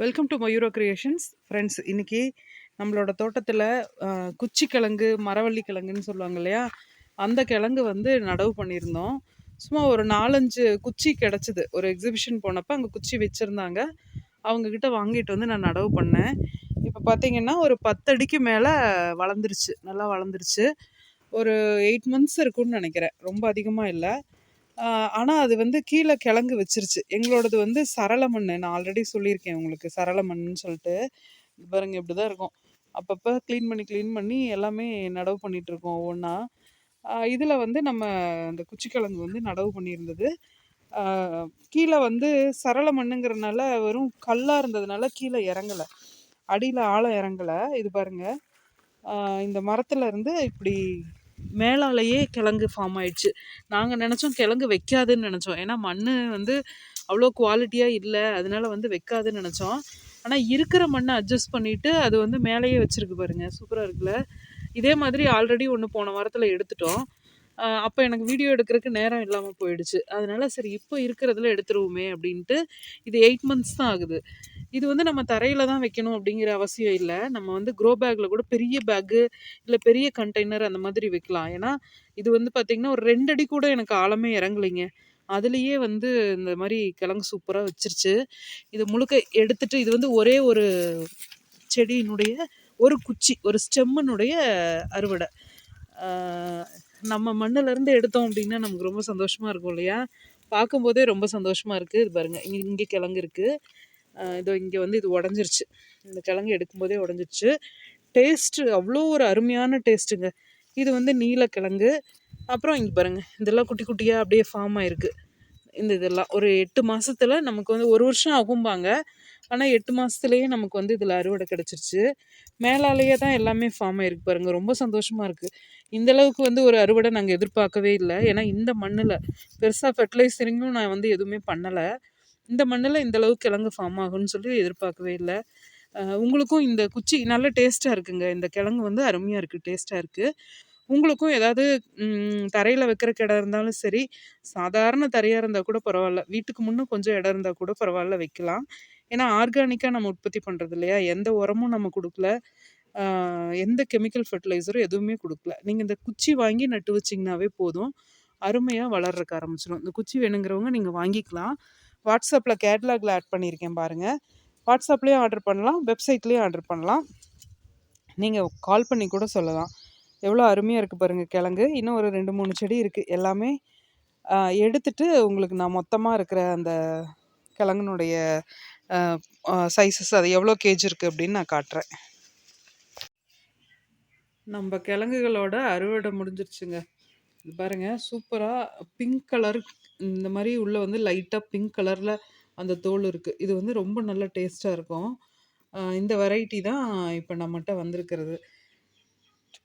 Welcome to Mayuro creations friends இன்னைக்கு நம்மளோட தோட்டத்தில் குச்சி கிழங்கு மரவள்ளி கிழங்குன்னு சொல்லுவாங்க இல்லையா? அந்த கிழங்கு வந்து நடவு பண்ணியிருந்தோம். சும்மா ஒரு நாலஞ்சு குச்சி கிடச்சிது. ஒரு எக்ஸிபிஷன் போனப்போ அங்கே குச்சி வச்சுருந்தாங்க. அவங்கக்கிட்ட வாங்கிட்டு வந்து நான் நடவு பண்ணேன். இப்போ பார்த்தீங்கன்னா ஒரு பத்தடிக்கு மேலே வளர்ந்துருச்சு. நல்லா வளர்ந்துருச்சு. ஒரு எயிட் மந்த்ஸ் இருக்கும்னு நினைக்கிறேன். ரொம்ப அதிகமாக இல்லை. ஆனால் அது வந்து கீழே கிழங்கு வச்சிருச்சு. எங்களோடது வந்து சரள மண் நான் ஆல்ரெடி சொல்லியிருக்கேன் உங்களுக்கு சரள மண்ணுன்னு சொல்லிட்டு பாருங்க இப்படி தான் இருக்கும். அப்பப்போ க்ளீன் பண்ணி க்ளீன் பண்ணி எல்லாமே நடவு பண்ணிகிட்ருக்கோம் ஒவ்வொன்றா இதில் வந்து நம்ம அந்த குச்சிக்கிழங்கு வந்து நடவு பண்ணியிருந்தது. கீழே வந்து சரள மண்ணுங்கிறதுனால வெறும் கல்லாக இருந்ததுனால கீழே இறங்கலை. அடியில் ஆழம் இறங்கலை. இது பாருங்கள் இந்த மரத்தில் இருந்து இப்படி மேலாலேயே கிழங்கு ஃபார்ம் ஆயிடுச்சு. நாங்கள் நினச்சோம் கிழங்கு வைக்காதுன்னு நினச்சோம். ஏன்னா மண் வந்து அவ்வளோ குவாலிட்டியாக இல்லை. அதனால வந்து வைக்காதுன்னு நினச்சோம். ஆனால் இருக்கிற மண்ணை அட்ஜஸ்ட் பண்ணிவிட்டு அது வந்து மேலேயே வச்சுருக்கு பாருங்கள் சூப்பராக இருக்குல்ல? இதே மாதிரி ஆல்ரெடி ஒன்று போன வாரத்தில் எடுத்துட்டோம். அப்போ எனக்கு வீடியோ எடுக்கிறதுக்கு நேரம் இல்லாமல் போயிடுச்சு. அதனால சரி இப்போ இருக்கிறதுல எடுத்துருவோமே அப்படின்ட்டு இது எயிட் மந்த்ஸ் தான் ஆகுது. இது வந்து நம்ம தரையில் தான் வைக்கணும் அப்படிங்கிற அவசியம் இல்லை. நம்ம வந்து க்ரோ பேக்கில் கூட பெரிய பேக்கு இல்லை பெரிய கண்டெய்னர் அந்த மாதிரி வைக்கலாம். ஏன்னா இது வந்து பார்த்திங்கன்னா ஒரு ரெண்டு அடி கூட எனக்கு ஆழமே இறங்கலைங்க. அதுலேயே வந்து இந்த மாதிரி கிழங்கு சூப்பராக வச்சிருச்சு. இது முழுக்க எடுத்துட்டு இது வந்து ஒரே ஒரு செடியினுடைய ஒரு குச்சி ஒரு ஸ்டெம்முனுடைய அறுவடை. நம்ம மண்ணிலேருந்து எடுத்தோம் அப்படின்னா நமக்கு ரொம்ப சந்தோஷமாக இருக்கும் இல்லையா? பார்க்கும்போதே ரொம்ப சந்தோஷமாக இருக்குது இது பாருங்கள் இங்கே இங்கே கிழங்கு இருக்குது இதோ இங்கே வந்து இது உடஞ்சிருச்சு. இந்த கிழங்கு எடுக்கும்போதே உடஞ்சிருச்சு. டேஸ்ட்டு அவ்வளோ ஒரு அருமையான டேஸ்ட்டுங்க இது வந்து நீலக்கிழங்கு அப்புறம் இங்கே பாருங்கள் இதெல்லாம் குட்டி குட்டியாக அப்படியே ஃபார்ம் ஆகிருக்கு இந்த இதெல்லாம் ஒரு எட்டு மாதத்தில் நமக்கு வந்து ஒரு வருஷம் ஆகும்பாங்க. ஆனால் எட்டு மாதத்துலேயே நமக்கு வந்து இதில் அறுவடை கிடச்சிருச்சு. மேலாலேயே தான் எல்லாமே ஃபார்ம் ஆகிருக்கு பாருங்கள் ரொம்ப சந்தோஷமாக இருக்குது இந்தளவுக்கு வந்து ஒரு அறுவடை நாங்கள் எதிர்பார்க்கவே இல்லை. ஏன்னா இந்த மண்ணில் பெருசாக ஃபெர்டிலைசரிங்கும் நான் வந்து எதுவுமே பண்ணலை. இந்த மண்ணில் இந்த அளவுக்கு கிழங்கு ஃபார்ம் ஆகும்னு சொல்லி எதிர்பார்க்கவே இல்லை. உங்களுக்கும் இந்த குச்சி நல்ல டேஸ்ட்டாக இருக்குங்க. இந்த கிழங்கு வந்து அருமையாக இருக்குது டேஸ்ட்டாக இருக்குது உங்களுக்கும் ஏதாவது தரையில் வைக்கிற இடம் இருந்தாலும் சரி சாதாரண தரையாக இருந்தால் கூட பரவாயில்ல. வீட்டுக்கு முன்னே கொஞ்சம் இடம் இருந்தால் கூட பரவாயில்ல வைக்கலாம். ஏன்னா ஆர்கானிக்காக நம்ம உற்பத்தி பண்ணுறது இல்லையா? எந்த உரமும் நம்ம கொடுக்கல. எந்த கெமிக்கல் ஃபர்டிலைசரும் எதுவுமே கொடுக்கல. நீங்கள் இந்த குச்சி வாங்கி நட்டு வச்சிங்கனாவே போதும். அருமையாக வளர்றக்கு ஆரம்பிச்சிடும் இந்த குச்சி வேணுங்கிறவங்க நீங்கள் வாங்கிக்கலாம். வாட்ஸ்அப்பில் கேட்லாகில் ஆட் பண்ணியிருக்கேன் பாருங்கள் வாட்ஸ்அப்லேயும் ஆர்டர் பண்ணலாம் வெப்சைட்லேயும் ஆர்டர் பண்ணலாம். நீங்கள் கால் பண்ணி கூட சொல்லலாம். எவ்வளோ அருமையாக இருக்குது பாருங்கள் கிழங்கு. இன்னும் ஒரு ரெண்டு மூணு செடி இருக்குது எல்லாமே எடுத்துட்டு உங்களுக்கு நான் மொத்தமாக இருக்கிற அந்த கிழங்குனுடைய சைஸஸ் அது எவ்வளோ கேஜ் இருக்குது அப்படின்னு நான் காட்டுறேன். நம்ம கிழங்குகளோட அறுவடை முடிஞ்சிருச்சுங்க. இது பாருங்கள் சூப்பராக பிங்க் கலர் இந்த மாதிரி உள்ளே வந்து லைட்டாக பிங்க் கலரில் அந்த தோல் இருக்குது இது வந்து ரொம்ப நல்ல டேஸ்ட்டாக இருக்கும். இந்த வெரைட்டி தான் இப்போ நம்மகிட்ட வந்திருக்கிறது.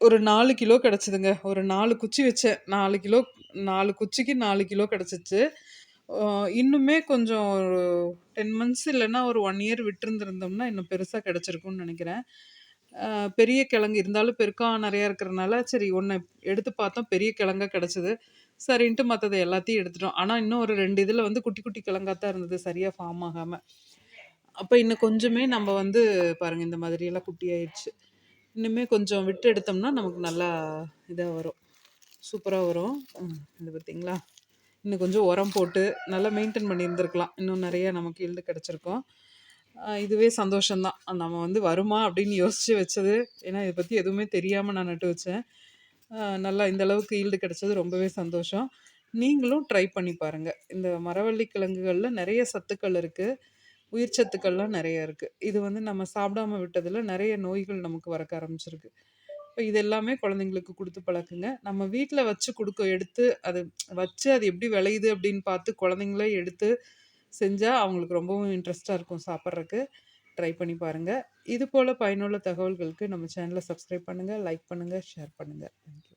ஒரு நாலு கிலோ கிடச்சிதுங்க. ஒரு நாலு குச்சி வச்சேன். நாலு கிலோ நாலு குச்சிக்கு நாலு கிலோ கிடச்சிச்சு. இன்னுமே கொஞ்சம் ஒரு டென் மந்த்ஸ் இல்லைன்னா ஒரு ஒன் இயர் விட்டுருந்துருந்தோம்னா இன்னும் பெருசாக கிடச்சிருக்கும்னு நினைக்கிறேன். பெரிய கிழங்கு இருந்தாலும் பெருக்கம் நிறையா இருக்கிறனால சரி ஒன்று எடுத்து பார்த்தோம் பெரிய கிழங்கா கிடச்சிது. சரின்ட்டு மற்றதை எல்லாத்தையும் எடுத்துட்டோம். ஆனால் இன்னும் ஒரு ரெண்டு இதில் வந்து குட்டி குட்டி கிழங்கா தான் இருந்தது சரியாக ஃபார்ம் ஆகாமல் அப்போ இன்னும் கொஞ்சமே நம்ம வந்து பாருங்கள் இந்த மாதிரியெல்லாம் குட்டி ஆயிடுச்சு. இன்னுமே கொஞ்சம் விட்டு எடுத்தோம்னா நமக்கு நல்லா இதாக வரும். சூப்பராக வரும். இது பார்த்திங்களா? இன்னும் கொஞ்சம் உரம் போட்டு நல்லா மெயின்டைன் பண்ணியிருந்துருக்கலாம். இன்னும் நிறையா நமக்கு எழுது கிடச்சிருக்கோம். இதுவே சந்தோஷம்தான். நம்ம வந்து வருமா அப்படின்னு யோசித்து வச்சது. ஏன்னா இதை பற்றி எதுவுமே தெரியாமல் நான் நட்டு வச்சேன். நல்லா இந்த அளவுக்கு ஈல்டு கிடச்சது. ரொம்பவே சந்தோஷம். நீங்களும் ட்ரை பண்ணி பாருங்கள் இந்த மரவள்ளி கிழங்குகளில் நிறைய சத்துக்கள் இருக்குது உயிர் சத்துக்கள்லாம் நிறைய இருக்குது இது வந்து நம்ம சாப்பிடாம விட்டதில் நிறைய நோய்கள் நமக்கு வரக்க ஆரம்பிச்சிருக்கு. இப்போ இது எல்லாமே குழந்தைங்களுக்கு கொடுத்து பழக்குங்க. நம்ம வீட்டில் வச்சு கொடுக்க எடுத்து அது வச்சு அது எப்படி விளையுது அப்படின்னு பார்த்து குழந்தைங்களே எடுத்து செஞ்சால் அவங்களுக்கு ரொம்பவும் இன்ட்ரெஸ்ட்டாக இருக்கும் சாப்பிட்றதுக்கு. ட்ரை பண்ணி பாருங்கள் இது போல் பயனுள்ள தகவல்களுக்கு நம்ம சேனலை சப்ஸ்கிரைப் பண்ணுங்கள் லைக் பண்ணுங்கள் ஷேர் பண்ணுங்கள் தேங்க்யூ